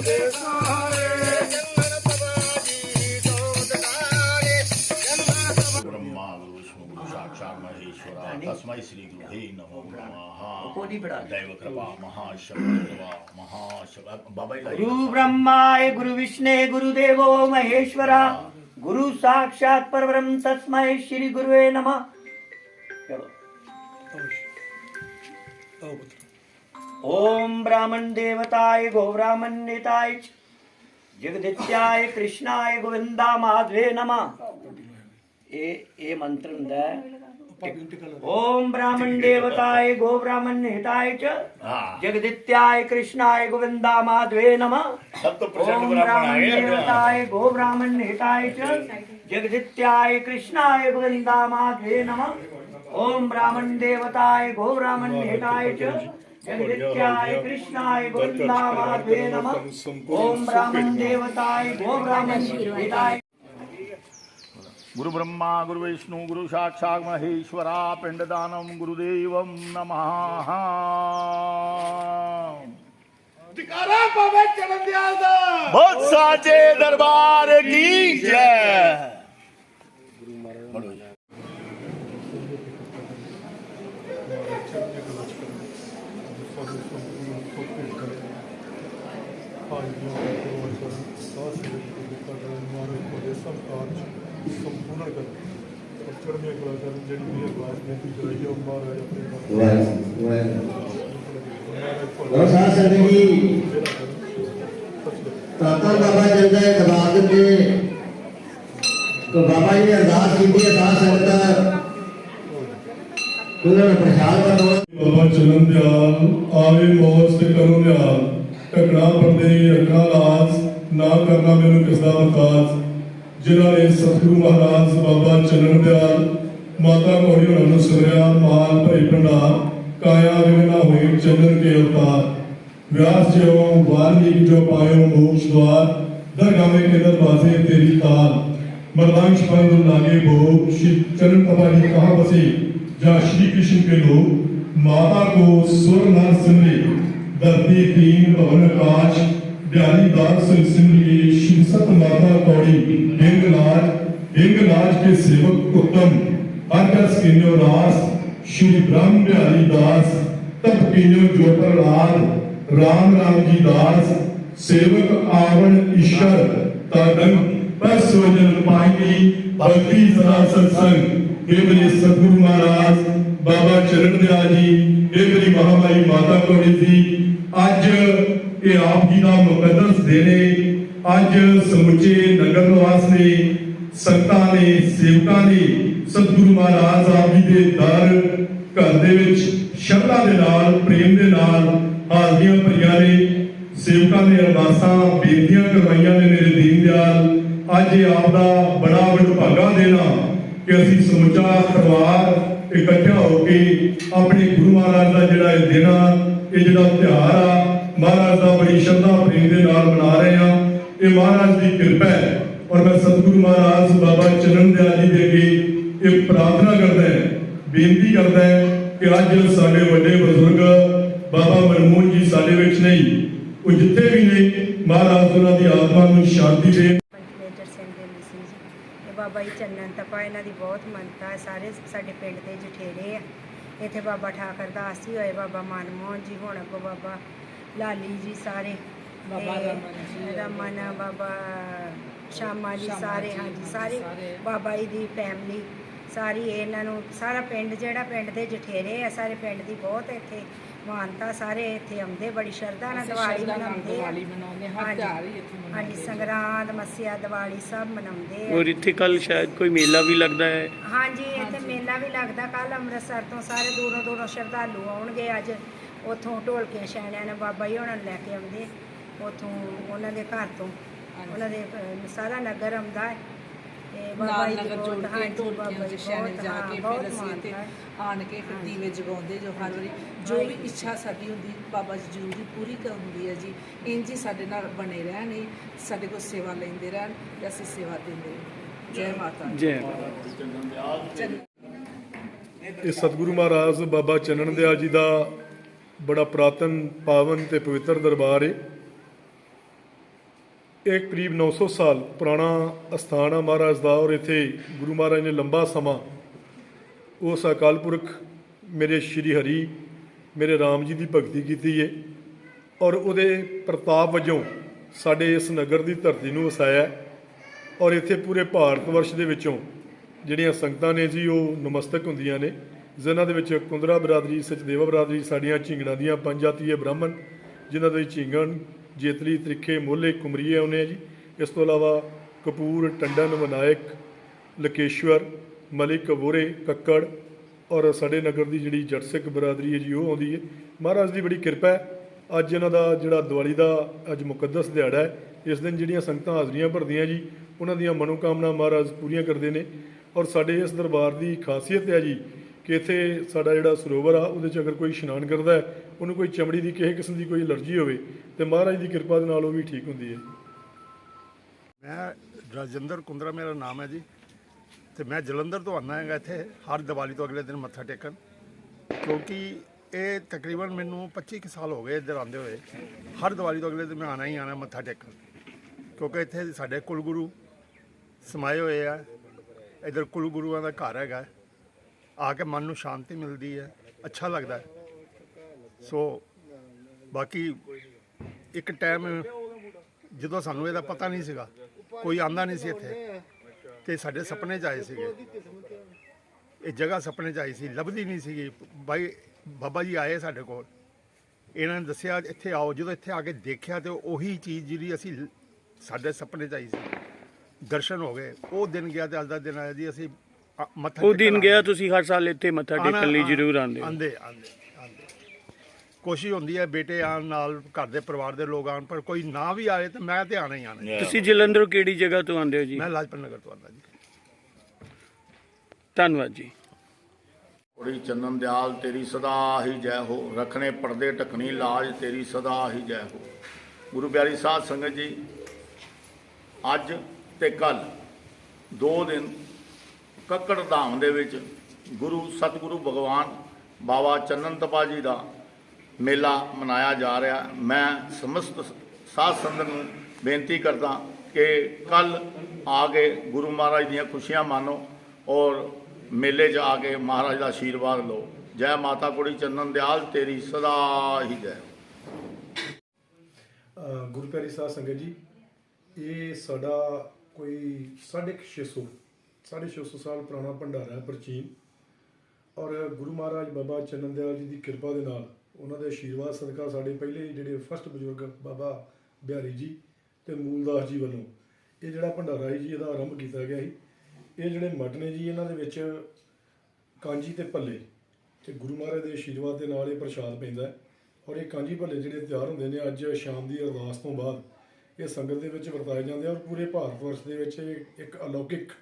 ਰੱਬ ਦੇ ਸਾਰੇ। ਬ੍ਰਹਮਾ ਵਿਸ਼ਨੂੰ ਗੁਰੂ ਸਾਖਸ਼ਾਤ ਮਹੇਸ਼ਵਰਾ ਤਸਮੈ ਸ੍ਰੀ ਗੁਰੂਹੇ ਨਮੋ ਨਮः ਕੋਡੀ ਬੜਾ ਦੈਵ ਕਿਰਪਾ ਮਹਾ ਸ਼ਕਤਵਾ ਮਹਾ ਸ਼ਕਤ ਬਾਬਾ ਗੁਰੂ ਬ੍ਰਹਮਾ ਗੁਰੂ ਵਿਸ਼ਨੇ ਗੁਰੂ ਦੇਵੋ ਮਹੇਸ਼ਵਰਾ ਗੁਰੂ ਸਾਖਸ਼ਾਤ ਪਰਬ੍ਰਹਮ ਤਸਮੈ ਸ੍ਰੀ ਗੁਰੂਏ ਨਮः ਚਲੋ ਆਓ ਪੁੱਤਰ ओम ब्राह्मण देवताय गो ब्राह्मण नेताय ಜಗದಿತ್ಯಾಯ ಕೃಷ್ಣಾಯ ಗೋವಿಂದ ಮಾಧವೇ ನಮ ಏ ಏ ಮಂತ್ರಿಂದ ಓಂ ಬ್ರಾಹ್ಮಣ ದೇವತಾಯ ಗೋ ಬ್ರಾಹ್ಮಣ ಹಿತಾಯ ಚ ಜಗದಿತ್ಯಾಯ ಕೃಷ್ಣಾಯ ಗೋವಿಂದ ಮಾಧವೇ ನಮ ಓಂ ಬ್ರಾಹ್ಮಣ ದೇವತಾಯ ಗೋ ಬ್ರಾಹ್ಮಣ ಹಿತಾಯ ಚ ಜಗದಿತ್ಯಾಯ ಕೃಷ್ಣಾಯ ಗೋವಿಂದ ಮಾಧವೇ ನಮ ಓಂ ಬ್ರಾಹ್ಮಣ ದೇವತಾಯ ಗೋ ಬ್ರಾಹ್ಮಣ ಹಿತಾಯ ಚ जगदित्याय कृष्णाय गोविन्दावादे नमः ओम ब्राह्मण देवताय ओम ब्राह्मण हिताय गुरु ब्रह्मा गुरु विष्णु गुरु साक्षात महेश्वरा पिंडदानम गुरुदेवम नमः बहुत साचे दरबार की जय ਸੰਪੂਰਨ ਕਰ ਚੜ੍ਹਦੀਆਂ ਕਲਾ ਕਰਨ ਜਿਹੜੀ ਵੀ ਅਰਦਾਸ ਬੇਨਤੀ ਕਰਾਈ ਹੈ ਉਹ ਮਹਾਰਾਜ ਆਪਣੇ ਵਾਹਿਗੁਰੂ ਵਾਹਿਗੁਰੂ ਸਾਧ ਸੰਗਤ ਜੀ ਤਾਤਾ ਬਾਬਾ ਜੰਦਾ ਦਰਬਾਰ ਦੇ ਤੋਂ ਬਾਬਾ ਜੀ ਨੇ ਅਰਦਾਸ ਕੀਤੀ ਹੈ ਸਾਧ ਸੰਗਤ ਉਹਨਾਂ ਨੂੰ ਪ੍ਰਸ਼ਾਦ ਕਰੋ ਬਾਬਾ ਚਲਨ ਦਿਆਲ ਆਵੇ ਮੋਸ ਤੇ ਕਰੋ ਦਿਆਲ ਟਕਣਾ ਪਰਦੇ ਰੱਖਣਾ ਲਾਜ ਨਾ ਕਰਨਾ ਮੈਨੂੰ ਕਿਸ ਦਾ ਮੁਤਾਜ ਜਿਨ੍ਹਾਂ ਨੇ ਸਤਿਗੁਰੂ ਮਹਾਰਾਜ ਬਾਬਾ ਚੰਨਣ ਦਿਆਲ ਮਾਤਾ ਕੋਰੀ ਹੋਣਾ ਨੂੰ ਸੁਣਿਆ ਮਾਲ ਭਰੇ ਭੰਡਾਰ, ਕਾਇਆ ਵਿਗਨਾ ਹੋਏ ਚੰਨਣ ਕੇ ਅਵਤਾਰ। ਵਿਆਸ ਜਿਉ ਵਾਲਮੀਕ ਜੋ ਪਾਇਓ ਮੋਕਸ਼ ਦਵਾਰ, ਦਰਗਾਹੇ ਕੇ ਦਰਵਾਜ਼ੇ ਤੇਰੀ ਤਾਲ ਮਰਦਾਂਸ਼ ਪੰਦ ਲਾਗੇ ਭੋਗ ਸ਼ਿਵ ਚਰਨ ਤਬਾਹੀ ਕਹਾ ਬਸੇ ਜਾਂ ਸ਼੍ਰੀ ਕ੍ਰਿਸ਼ਨ ਕੇ ਲੋਗ ਮਾਤਾ ਕੋ ਸੁਰ ਨਰ ਸਿਮਰੇ, ਧਰਤੀ ਤੀਨ ਭਵਨ ਕਾਸ਼। दार सिर सिमरिए शिव सत माता कौड़ी। हिंग लाज के सेवक उत्तम। अंकस किन्यो रास, श्री ब्रह्म बिहारी दास। तब किन्यो जोपर लाल राम राम जी दास। सेवक आवण ईश्वर ताडंग बस वज़न पाएँगे। भक्ति सदा सत्संग। हे मेरे सतगुरु महाराज, बाबा चरण दयाल जी हे मेरी महामाई माता कौड़ी जी। ਅੱਜ ਇਹ ਆਪ ਜੀ ਦਾ ਮੁਕੱਦਸ ਦਿਨ ਅੱਜ ਸਮੁੱਚੇ ਨਗਰ ਨਿਵਾਸ ਨੇ ਸੰਤਾਂ ਨੇ, ਸੇਵਕਾਂ ਨੇ, ਸਤਿਗੁਰੂ ਮਹਾਰਾਜ ਆਪ ਜੀ ਦੇ ਦਰ ਘਰ ਦੇ ਵਿੱਚ ਸ਼ਰਧਾ ਦੇ ਨਾਲ, ਪ੍ਰੇਮ ਦੇ ਨਾਲ ਹਾਜ਼ਰੀਆਂ ਭਰੀਆਂ ਨੇ। ਸੇਵਕਾਂ ਨੇ ਅਰਦਾਸਾਂ, ਬੇਨਤੀਆਂ ਕਰਵਾਈਆਂ ਨੇ ਮੇਰੇ ਦੀਨ ਦਿਆਲ। ਅੱਜ ਇਹ ਆਪ ਦਾ ਬੜਾ ਵਡਭਾਗਾ ਦੇਣਾ ਕਿ ਅਸੀਂ ਸਮੁੱਚਾ ਪਰਿਵਾਰ ਇਕੱਠਾ ਹੋ ਕੇ ਆਪਣੇ ਗੁਰੂ ਮਹਾਰਾਜ ਦਾ ਜਿਹੜਾ ਇਹ ਦਿਨ ਆ, ਇਹ ਜਿਹੜਾ ਤਿਉਹਾਰ ਆ ਮਹਾਰਾਜ ਦਾ ਬੜੀ ਸ਼ਰਧਾ ਪ੍ਰੇਮ ਦੇ ਨਾਲ ਮਨਾ ਰਹੇ ਆ ਇਹ ਮਹਾਰਾਜ ਦੀ ਕਿਰਪਾ ਹੈ। ਔਰ ਮੈਂ ਸਤਿਗੁਰੂ ਮਹਾਰਾਜ ਬਾਬਾ ਚਰਨ ਦਿਆਲ ਜੀ ਦੇ ਅੱਗੇ ਇਹ ਪ੍ਰਾਰਥਨਾ ਕਰਦਾ ਹਾਂ, ਬੇਨਤੀ ਕਰਦਾ ਹਾਂ ਕਿ ਅੱਜ ਸਾਡੇ ਵੱਡੇ ਬਜ਼ੁਰਗ ਬਾਬਾ ਮਨਮੋਹਨ ਜੀ ਸਾਡੇ ਵਿੱਚ ਨਹੀਂ, ਉਹ ਜਿੱਥੇ ਵੀ ਨੇ, ਮਹਾਰਾਜ ਉਹਨਾਂ ਦੀ ਆਤਮਾ ਨੂੰ ਸ਼ਾਂਤੀ ਦੇ। ਬਾਬਾ ਜੀ ਚੰਨਨ ਤਪਾ ਇਹਨਾਂ ਦੀ ਬਹੁਤ ਮੰਨਤਾ ਹੈ, ਸਾਰੇ ਸਾਡੇ ਪਿੰਡ ਦੇ ਜਠੇਰੇ ਆ। ਇੱਥੇ ਬਾਬਾ ਠਾਕਰ ਦਾਸ ਜੀ ਹੋਏ, ਬਾਬਾ ਮਨਮੋਹਨ ਜੀ, ਹੁਣ ਅੱਗੋਂ ਬਾਬਾ ਲਾਲੀ ਜੀ ਸਾਰੇ ਬਾਬਾ ਰਮਨ ਬਾਬਾ ਸ਼ਾਮਾ ਜੀ ਸਾਰੇ ਹਾਂਜੀ ਸਾਰੇ ਬਾਬਾ ਜੀ ਦੀ ਫੈਮਿਲੀ ਸਾਰੀ ਇਹਨਾਂ ਨੂੰ ਸਾਰਾ ਪਿੰਡ ਜਿਹੜਾ ਪਿੰਡ ਦੇ ਜਠੇਰੇ ਆ ਸਾਰੇ ਪਿੰਡ ਦੀ ਬਹੁਤ ਇੱਥੇ ਮਾਨਤਾ ਸਾਰੇ ਇੱਥੇ ਆਉਂਦੇ ਬੜੀ ਸ਼ਰਧਾ ਨਾਲ ਦੀਵਾਲੀ ਮਨਾਉਂਦੇ ਆ। ਦੀਵਾਲੀ ਮਨਾਉਂਦੇ ਹਰ ਹਾਂਜੀ। ਤਿਉਹਾਰ ਹੀ ਇੱਥੇ ਮਨਾਉਂਦੇ ਹਾਂਜੀ ਸੰਗਰਾਂਦ ਮੱਸਿਆ ਦੀਵਾਲੀ ਸਭ ਮਨਾਉਂਦੇ ਆ। ਔਰ ਇੱਥੇ ਕੱਲ ਸ਼ਾਇਦ ਕੋਈ ਮੇਲਾ ਵੀ ਲੱਗਦਾ ਹੈ? ਹਾਂਜੀ ਇੱਥੇ ਮੇਲਾ ਵੀ ਲੱਗਦਾ ਕੱਲ ਅੰਮ੍ਰਿਤਸਰ ਤੋਂ ਸਾਰੇ ਦੂਰੋਂ ਦੂਰੋਂ ਸ਼ਰਧਾਲੂ ਆਉਣਗੇ ਅੱਜ। ਉੱਥੋਂ ਢੋਲਕੀਆਂ ਛੈਣਿਆਂ ਨੇ ਬਾਬਾ ਜੀ ਉਹਨਾਂ ਨੂੰ ਲੈ ਕੇ ਆਉਂਦੇ। ਉੱਥੋਂ ਉਹਨਾਂ ਦੇ ਘਰ ਤੋਂ। ਉਹਨਾਂ ਦੇ ਅਹ, ਸਾਰਾ ਨਗਰ ਆਉਂਦਾ ਹੈ। ਤੇ ਬਾਬਾ ਨਾਲ ਜੀ ਦੀ ਨਗਰ ਬਹੁਤ- ਜੋੜ ਕੇ ਹਾਂਜੀ, ਢੋਲਕੀਆਂ ਬਾਬਾ ਚ ਜੀ ਸ਼ਹਿਰ ਬਹੁਤ- ਜਾ ਹਾਂ, ਕੇ ਬਹੁਤ ਫਿਰ ਅਸੀਂ ਇੱਥੇ ਮਾਨਤਾ ਹੈ। ਆਣ ਕੇ ਫਿਰ ਦੀਵੇ ਜਗਾਉਂਦੇ ਜੋ ਹਰ ਵਾਰੀ ਜੋ ਵੀ ਇੱਛਾ ਸਾਡੀ ਹੁੰਦੀ ਬਾਬਾ ਜੀ ਜ਼ਰੂਰੀ ਪੂਰੀ ਕਰ ਹੁੰਦੀ ਹੈ ਜੀ। ਇੰਜ ਹੀ ਸਾਡੇ ਨਾਲ ਬਣੇ ਰਹਿਣ ਇਹ ਸਾਡੇ ਕੋਲ ਸੇਵਾ ਲੈਂਦੇ ਰਹਿਣ ਤੇ ਅਸੀਂ ਸੇਵਾ ਦਿੰਦੇ। ਜੈ ਮਾਤਾ ਦੀ। ਜੈ। ਚੰਨ- ਇਹ ਸਤਿਗੁਰੂ ਮਹਾਰਾਜ ਬਾਬਾ ਚੰਨਨ ਦਿਆਲ ਜੀ ਦਾ ਬੜਾ ਪ੍ਰਾਤਨ ਪਾਵਨ ਤੇ ਪਵਿੱਤਰ ਦਰਬਾਰ ਹੈ ਇਹ ਕਰੀਬ 900 ਸਾਲ ਪੁਰਾਣਾ ਅਸਥਾਨ ਆ ਮਹਾਰਾਜ ਦਾ ਔਰ ਇੱਥੇ ਗੁਰੂ ਮਹਾਰਾਜ ਨੇ ਲੰਬਾ ਸਮਾਂ ਉਸ ਅਕਾਲ ਪੁਰਖ ਮੇਰੇ ਸ਼੍ਰੀ ਹਰੀ, ਮੇਰੇ ਰਾਮ ਜੀ ਦੀ ਭਗਤੀ ਕੀਤੀ ਏ ਔਰ ਉਹਦੇ ਪ੍ਰਤਾਪ ਵਜੋਂ ਸਾਡੇ ਇਸ ਨਗਰ ਦੀ ਧਰਤੀ ਨੂੰ ਵਸਾਇਆ ਔਰ ਇੱਥੇ ਪੂਰੇ ਭਾਰਤ ਵਰਸ਼ ਦੇ ਵਿੱਚੋਂ ਜਿਹੜੀਆਂ ਸੰਗਤਾਂ ਨੇ ਜੀ ਉਹ ਨਮਸਤਕ ਹੁੰਦੀਆਂ ਨੇ। ਜਿਨ੍ਹਾਂ ਦੇ ਵਿੱਚ ਕੁੰਦਰਾ ਬਰਾਦਰੀ, ਸਚਦੇਵਾ ਬਰਾਦਰੀ, ਸਾਡੀਆਂ ਝਿੰਗੜਾਂ ਦੀਆਂ ਪੰਜ ਜਾਤੀਏ ਬ੍ਰਾਹਮਣ, ਜਿਨ੍ਹਾਂ ਦੇ ਝਿੰਗਣ ਜੇਤਲੀ, ਤ੍ਰਿਖੇ, ਮੋਲੇ, ਕੁਮਰੀਏ ਆਉਂਦੇ ਆ ਜੀ। ਇਸ ਤੋਂ ਇਲਾਵਾ ਕਪੂਰ, ਟੰਡਨ, ਵਿਨਾਇਕ, ਲਕੇਸ਼ਵਰ, ਮਲਿਕ, ਵੋਰੇ, ਕੱਕੜ ਔਰ ਸਾਡੇ ਨਗਰ ਦੀ ਜਿਹੜੀ ਜੱਟ ਬਰਾਦਰੀ ਹੈ ਜੀ, ਉਹ ਆਉਂਦੀ ਹੈ। ਮਹਾਰਾਜ ਦੀ ਬੜੀ ਕਿਰਪਾ ਹੈ। ਅੱਜ ਇਹਨਾਂ ਦਾ ਜਿਹੜਾ ਦੀਵਾਲੀ ਦਾ ਅੱਜ ਮੁਕੱਦਸ ਦਿਹਾੜਾ ਹੈ, ਇਸ ਦਿਨ ਜਿਹੜੀਆਂ ਸੰਗਤਾਂ ਹਾਜ਼ਰੀਆਂ ਭਰਦੀਆਂ ਜੀ, ਉਹਨਾਂ ਦੀਆਂ ਮਨੋਕਾਮਨਾ ਮਹਾਰਾਜ ਪੂਰੀਆਂ ਕਰਦੇ ਨੇ ਔਰ ਸਾਡੇ ਇਸ ਦਰਬਾਰ ਦੀ ਖਾਸੀਅਤ ਹੈ ਜੀ ਕਿ ਇੱਥੇ ਸਾਡਾ ਜਿਹੜਾ ਸਰੋਵਰ ਆ, ਉਹਦੇ 'ਚ ਅਗਰ ਕੋਈ ਇਸ਼ਨਾਨ ਕਰਦਾ ਹੈ, ਉਹਨੂੰ ਕੋਈ ਚਮੜੀ ਦੀ ਕਿਸੇ ਕਿਸਮ ਦੀ ਕੋਈ ਐਲਰਜੀ ਹੋਵੇ, ਤੇ ਮਹਾਰਾਜ ਦੀ ਕਿਰਪਾ ਦੇ ਨਾਲ ਉਹ ਵੀ ਠੀਕ ਹੁੰਦੀ ਹੈ। ਮੈਂ ਰਾਜਿੰਦਰ ਕੁੰਦਰਾ, ਮੇਰਾ ਨਾਮ ਹੈ ਜੀ। ਤੇ ਮੈਂ ਜਲੰਧਰ ਤੋਂ ਆਉਂਦਾ ਹੈਗਾ ਇੱਥੇ, ਹਰ ਦੀਵਾਲੀ ਤੋਂ ਅਗਲੇ ਦਿਨ ਮੱਥਾ ਟੇਕਣ। ਕਿਉਂਕਿ ਇਹ ਤਕਰੀਬਨ ਮੈਨੂੰ 25 ਕੁ ਸਾਲ ਹੋ ਗਏ ਇੱਧਰ ਆਉਂਦੇ ਹੋਏ। ਹਰ ਦੀਵਾਲੀ ਤੋਂ ਅਗਲੇ ਦਿਨ ਮੈਂ ਆਣਾ ਹੀ ਆਣਾ, ਮੱਥਾ ਟੇਕਣ। ਕਿਉਂਕਿ ਇੱਥੇ ਸਾਡੇ ਕੁਲਗੁਰੂ ਸਮਾਏ ਹੋਏ ਆ। ਇੱਧਰ ਕੁਲਗੁਰੂਆਂ ਦਾ ਘਰ ਹੈਗਾ। ਆ ਕੇ ਮਨ ਨੂੰ ਸ਼ਾਂਤੀ ਮਿਲਦੀ ਹੈ, ਅੱਛਾ ਲੱਗਦਾ ਹੈ। ਸੋ ਬਾਕੀ ਇੱਕ ਟਾਈਮ ਜਦੋਂ ਸਾਨੂੰ ਇਹਦਾ ਪਤਾ ਨਹੀਂ ਸੀਗਾ, ਕੋਈ ਆਂਦਾ ਨਹੀਂ ਸੀ ਇੱਥੇ ਤੇ ਸਾਡੇ ਸੁਪਨੇ 'ਚ ਆਏ ਸੀਗੇ। ਇਹ ਜਗ੍ਹਾ ਸੁਪਨੇ 'ਚ ਆਈ ਸੀ, ਲੱਭਦੀ ਨਹੀਂ ਸੀਗੀ। ਬਾਈ, ਬਾਬਾ ਜੀ ਆਏ ਸਾਡੇ ਕੋਲ। ਇਹਨਾਂ ਨੇ ਦੱਸਿਆ, ਇੱਥੇ ਆਓ। ਜਦੋਂ ਇੱਥੇ ਆ ਕੇ ਦੇਖਿਆ ਤੇ ਉਹੀ ਚੀਜ਼ ਜਿਹੜੀ ਅਸੀਂ ਸਾਡੇ ਸੁਪਨੇ 'ਚ ਆਈ ਸੀ। ਦਰਸ਼ਨ ਹੋ ਗਏ। ਉਹ ਦਿਨ ਗਿਆ ਤੇ ਅੱਜ ਦਾ ਦਿਨ ਆਇਆ ਜੀ, ਅਸੀਂ ਅ- ਮੱਥਾ ਉਹ ਦਿਨ ਟੇਕਣ ਗਿਆ। ਤੁਸੀਂ ਹਰ ਸਾਲ ਇੱਥੇ ਮੱਥਾ ਟੇਕਣ ਲਈ ਜ਼ਰੂਰ ਆਉਂਦੇ ਹੋ। ਆਉਂਦੇ ਆਉਂਦੇ ਆਉਂਦੇ। ਕੋਸ਼ਿਸ਼ ਹੁੰਦੀ ਹੈ ਬੇਟੇ ਆਉਣ ਨਾਲ ਘਰ ਦੇ ਪਰਿਵਾਰ ਦੇ ਲੋਕ ਆਉਣ ਪਰ ਕੋਈ ਨਾ ਵੀ ਆਏ ਤਾਂ ਮੈਂ ਤੇ ਆਣਾ ਹੀ ਆਣਾ ਤੁਸੀਂ ਜਲੰਧਰੋਂ ਕਿਹੜੀ ਜਗ੍ਹਾ ਤੋਂ ਆਉਂਦੇ ਹੋ ਜੀ? ਮੈਂ ਲਾਜਪਤ ਨਗਰ ਤੋਂ ਆਉਂਦਾ ਜੀ। ਧੰਨਵਾਦ ਜੀ। ਕੁੜੀ ਚੰਦਨ ਦਿਆਲ ਤੇਰੀ ਸਦਾ ਹੀ ਜੈ ਹੋ। ਰਖਣੇ ਪਰਦੇ ਢਕਣੀ ਲਾਜ ਤੇਰੀ ਸਦਾ ਹੀ ਜੈ ਹੋ। ਗੁਰੂ ਪਿਆਰੀ ਸਾਧ ਸੰਗਤ ਜੀ ਅੱਜ ਤੇ ਕੱਲ ਦੋ ਦਿਨ ਕੱਕੜ ਧਾਮ ਦੇ ਵਿੱਚ ਗੁਰੂ ਸਤਿਗੁਰੂ ਭਗਵਾਨ ਬਾਬਾ ਚੰਨਨ ਤਪਾ ਜੀ ਦਾ ਮੇਲਾ ਮਨਾਇਆ ਜਾ ਰਿਹਾ। ਮੈਂ ਸਮਸਤ ਸਾਧ ਸੰਗਤ ਨੂੰ ਬੇਨਤੀ ਕਰਦਾ ਕਿ ਕੱਲ ਆ ਕੇ ਗੁਰੂ ਮਹਾਰਾਜ ਦੀਆਂ ਖੁਸ਼ੀਆਂ ਮਾਣੋ ਔਰ ਮੇਲੇ 'ਚ ਆ ਕੇ ਮਹਾਰਾਜ ਦਾ ਆਸ਼ੀਰਵਾਦ ਲਓ। ਜੈ ਮਾਤਾ ਕੁੜੀ ਚੰਨਨ ਦਿਆਲ ਤੇਰੀ ਸਦਾ ਹੀ ਜੈ। ਅ, ਗੁਰੂ ਪਿਆਰੀ ਸਾਧ ਸੰਗਤ ਜੀ ਇਹ ਸਾਡਾ ਕੋਈ 650 650 ਸਾਲ ਪੁਰਾਣਾ ਭੰਡਾਰਾ ਹੈ ਪ੍ਰਾਚੀਨ। ਔਰ ਗੁਰੂ ਮਹਾਰਾਜ ਬਾਬਾ ਚੰਨਨ ਦਿਆਲ ਜੀ ਦੀ ਕਿਰਪਾ ਦੇ ਨਾਲ ਉਹਨਾਂ ਦੇ ਆਸ਼ੀਰਵਾਦ ਸਦਕਾ ਸਾਡੇ ਪਹਿਲੇ ਜਿਹੜੇ ਫਸਟ ਬਜ਼ੁਰਗ ਬਾਬਾ ਬਿਹਾਰੀ ਜੀ ਤੇ ਮੂਲਦਾਸ ਜੀ ਵੱਲੋਂ ਇਹ ਜਿਹੜਾ ਭੰਡਾਰਾ ਹੈ ਜੀ, ਇਹਦਾ ਆਰੰਭ ਕੀਤਾ ਗਿਆ ਸੀ। ਇਹ ਜਿਹੜੇ ਮੱਠ ਨੇ ਜੀ, ਇਹਨਾਂ ਦੇ ਵਿੱਚ ਕਾਂਜੀ ਤੇ ਭੱਲੇ ਤੇ ਗੁਰੂ ਮਹਾਰਾਜ ਦੇ ਆਸ਼ੀਰਵਾਦ ਦੇ ਨਾਲ ਇਹ ਪ੍ਰਸ਼ਾਦ ਪੈਂਦਾ ਔਰ ਇਹ ਕਾਂਜੀ ਭੱਲੇ ਜਿਹੜੇ ਤਿਆਰ ਹੁੰਦੇ ਨੇ ਅੱਜ ਸ਼ਾਮ ਦੀ ਅਰਦਾਸ ਤੋਂ ਬਾਅਦ ਇਹ ਸੰਗਤ ਦੇ ਵਿੱਚ ਵਰਤਾਏ ਜਾਂਦੇ ਆ ਔਰ ਪੂਰੇ ਭਾਰਤ ਵਰਸ਼ ਦੇ ਵਿੱਚ ਇਹ ਇੱਕ ਅਲੌਕਿਕ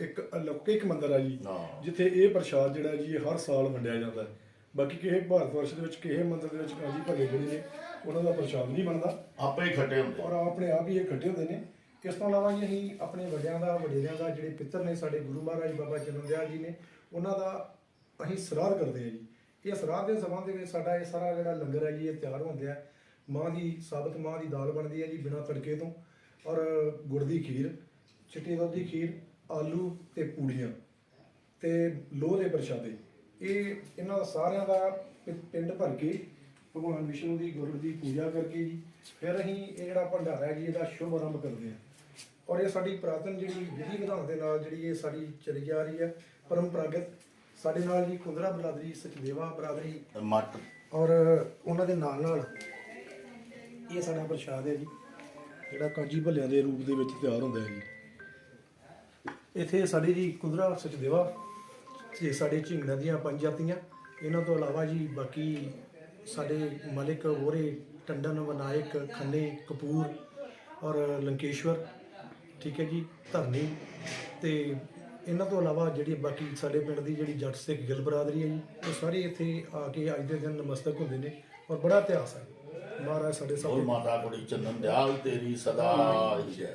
ਇੱਕ ਅਲੌਕਿਕ ਮੰਦਿਰ ਆ ਜੀ ਹਾਂ। ਜਿੱਥੇ ਇਹ ਪ੍ਰਸ਼ਾਦ ਜਿਹੜਾ ਜੀ ਹਰ ਸਾਲ ਵੰਡਿਆ ਜਾਂਦਾ ਹੈ। ਬਾਕੀ ਕਿਸੇ ਭਾਰਤ ਵਰਸ਼ ਦੇ ਵਿੱਚ ਕਿਸੇ ਮੰਦਿਰ ਦੇ ਵਿੱਚ ਕਾਂਜੀ ਭੱਲੇ ਜਿਹੜੇ ਨੇ ਉਹਨਾਂ ਦਾ ਪ੍ਰਸ਼ਾਦ ਨਹੀਂ ਬਣਦਾ। ਆਪੇ ਹੀ ਖੱਟੇ ਹੁੰਦੇ। ਔਰ ਆਪਣੇ ਆਪ ਹੀ ਇਹ ਇਕੱਠੇ ਹੁੰਦੇ ਨੇ। ਇਸ ਤੋਂ ਇਲਾਵਾ ਜੀ ਅਸੀਂ ਆਪਣੇ ਵੱਡਿਆਂ ਦਾ ਵਡੇਰਿਆਂ ਦਾ ਜਿਹੜੇ ਪਿੱਤਰ ਨੇ ਸਾਡੇ ਗੁਰੂ ਮਹਾਰਾਜ ਬਾਬਾ ਚੰਨਨ ਦਿਆਲ ਜੀ ਨੇ ਉਹਨਾਂ ਦਾ ਅਸੀਂ ਸਰਾਧ ਕਰਦੇ ਆ ਜੀ। ਇਹ ਸਰਾਧ ਦੇ ਸੰਬੰਧ ਦੇ ਵਿੱਚ ਸਾਡਾ ਇਹ ਸਾਰਾ ਜਿਹੜਾ ਲੰਗਰ ਹੈ ਜੀ ਇਹ ਤਿਆਰ ਹੁੰਦੇ ਆ। ਮਾਂ ਦੀ ਸਾਬਤ ਮਾਂ ਦੀ ਦਾਲ ਬਣਦੀ ਹੈ ਜੀ ਬਿਨਾਂ ਤੜਕੇ ਤੋਂ। ਔਰ ਗੁੜ ਦੀ ਖੀਰ ਚਿੱਟੇ ਦੁੱਧ ਦੀ ਖੀਰ ਆਲੂ ਤੇ ਪੂੜੀਆਂ ਤੇ ਲੋਹ ਦੇ ਪ੍ਰਸ਼ਾਦੇ। ਇਹ ਇਹਨਾਂ ਦਾ ਸਾਰਿਆਂ ਦਾ ਪਿੰਡ ਭਰ ਕੇ ਭਗਵਾਨ ਵਿਸ਼ਨੂੰ ਦੀ ਗੁਰੂ ਦੀ ਪੂਜਾ ਕਰਕੇ ਜੀ ਫਿਰ ਅਸੀਂ ਇਹ ਜਿਹੜਾ ਭੰਡਾਰਾ ਹੈ ਜੀ ਇਹਦਾ ਸ਼ੁਭ ਆਰੰਭ ਕਰਦੇ ਹਾਂ। ਔਰ ਇਹ ਸਾਡੀ ਪ੍ਰਾਤਨ ਜਿਹੜੀ ਵਿਧੀ ਵਿਧਾਨ ਦੇ ਨਾਲ ਜਿਹੜੀ ਇਹ ਸਾਡੀ ਚਲੀ ਜਾ ਰਹੀ ਹੈ ਪਰੰਪਰਾਗਤ ਸਾਡੇ ਨਾਲ ਜੀ ਕੁੰਦਰਾ ਬਰਾਦਰੀ ਸਚਦੇਵਾ ਬਰਾਦਰੀ ਮੱਟ ਔਰ ਉਹਨਾਂ ਦੇ ਨਾਲ ਨਾਲ ਇਹ ਸਾਡਾ ਪ੍ਰਸ਼ਾਦ ਹੈ ਜੀ, ਜਿਹੜਾ ਕਾਂਜੀ ਭੱਲਿਆਂ ਦੇ ਰੂਪ ਦੇ ਵਿੱਚ ਤਿਆਰ ਹੁੰਦਾ ਹੈ ਜੀ। ਇੱਥੇ ਸਾਡੇ ਜੀ ਕੁੰਦਰਾ ਸਚਦੇਵਾ ਤੇ ਸਾਡੇ ਝਿੰਗੜਾਂ ਦੀਆਂ ਪੰਜ ਜਾਤੀਆਂ, ਇਹਨਾਂ ਤੋਂ ਇਲਾਵਾ ਜੀ ਬਾਕੀ ਸਾਡੇ ਮਲਿਕ ਵੋਰੇ ਟੰਡਨ, ਵਿਨਾਇਕ, ਖੰਨੇ, ਕਪੂਰ ਔਰ ਲੰਕੇਸ਼ਵਰ, ਠੀਕ ਹੈ ਜੀ, ਧਰਨੀ ਤੇ ਇਹਨਾਂ ਤੋਂ ਇਲਾਵਾ ਜਿਹੜੀ ਬਾਕੀ ਸਾਡੇ ਪਿੰਡ ਦੀ ਜਿਹੜੀ ਜੱਟ ਸਿੱਖ ਗਿੱਲ ਬਰਾਦਰੀ ਹੈ ਜੀ, ਉਹ ਸਾਰੇ ਇੱਥੇ ਆ ਕੇ ਅੱਜ ਦੇ ਦਿਨ ਨਮਸਤਕ ਹੁੰਦੇ ਨੇ ਔਰ ਬੜਾ ਇਤਿਹਾਸ ਹੈ। ਮਹਾਰਾਜ ਸਾਡੇ ਸਭ ਮਾਤਾ ਕੁੜੀ ਚੰਨਨ ਦਿਆਲ ਤੇਰੀ ਸਦਾ ਹੀ। ਜੈ